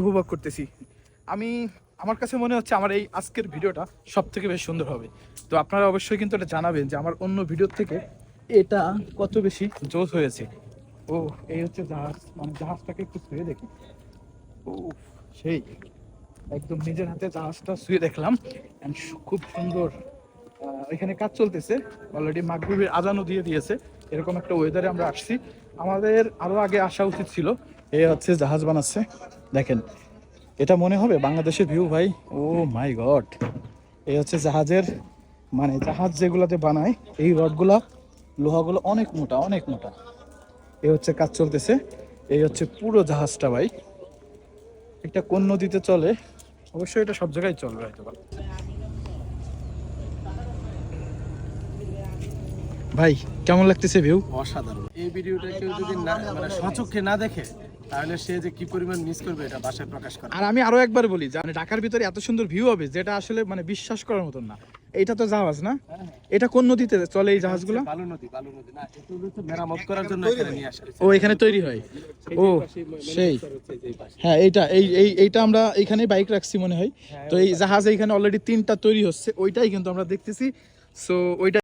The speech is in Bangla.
উপভোগ করতেছি। আমি, আমার কাছে মনে হচ্ছে আমার এই আজকের ভিডিওটা সব থেকে বেশ সুন্দর হবে। তো আপনারা অবশ্যই কিন্তু এটা জানাবেন যে আমার অন্য ভিডিওর থেকে এটা কত বেশি জোস হয়েছে। ও, এই হচ্ছে জাহাজ মানে জাহাজটাকে একটু ছুঁয়ে দেখি। ও সেই, একদম নিজের হাতে জাহাজটা শুয়ে দেখলাম। খুব সুন্দর এখানে কাজ চলতেছে। অলরেডি মাগরীবের আজানও দিয়ে দিয়েছে। এরকম একটা ওয়েদারে আমরা আসছি। আমাদের আরও আগে আসা উচিত ছিল। এই হচ্ছে জাহাজ বানাচ্ছে। দেখেন, এটা মনে হবে বাংলাদেশের ভিউ ভাই। ও মাই গড এই হচ্ছে জাহাজের মানে জাহাজ যেগুলাতে বানায়, এই রডগুলা, লোহাগুলো অনেক মোটা অনেক মোটা। এই হচ্ছে কাজ চলতেছে। এই হচ্ছে পুরো জাহাজটা ভাই। একটা কোন নদীতে চলে? অবশ্যই এটা সব জায়গায় চলবে হয়তো ভাই, কেমন লাগতেছে ভিউ অসাধারণ। এই ভিডিওটা কেউ যদি না মানে সচক্ষে না দেখে তাহলে সে যে কি পরিমাণ মিস করবে এটা ভাষায় প্রকাশ করে। আর আমি আরও একবার বলি যে মানে ঢাকার ভিতরে এত সুন্দর ভিউ হবে যেটা আসলে মানে বিশ্বাস করার মতন না। এইটা তো জাহাজ না? এটা কোন নদীতে চলে এই জাহাজগুলো? বালু নদী বালু নদী। না এটা হচ্ছে মেরামত করার জন্য এখানে নিয়ে আসা ও এখানে তৈরি হয়। ও সেই। হ্যাঁ এইটা এই এই এইটা আমরা এইখানে বাইক রাখছি মনে হয়। তো এই জাহাজ এইখানে অলরেডি তিনটা তৈরি হচ্ছে ওইটাই কিন্তু আমরা দেখতেছি। সো ওইটা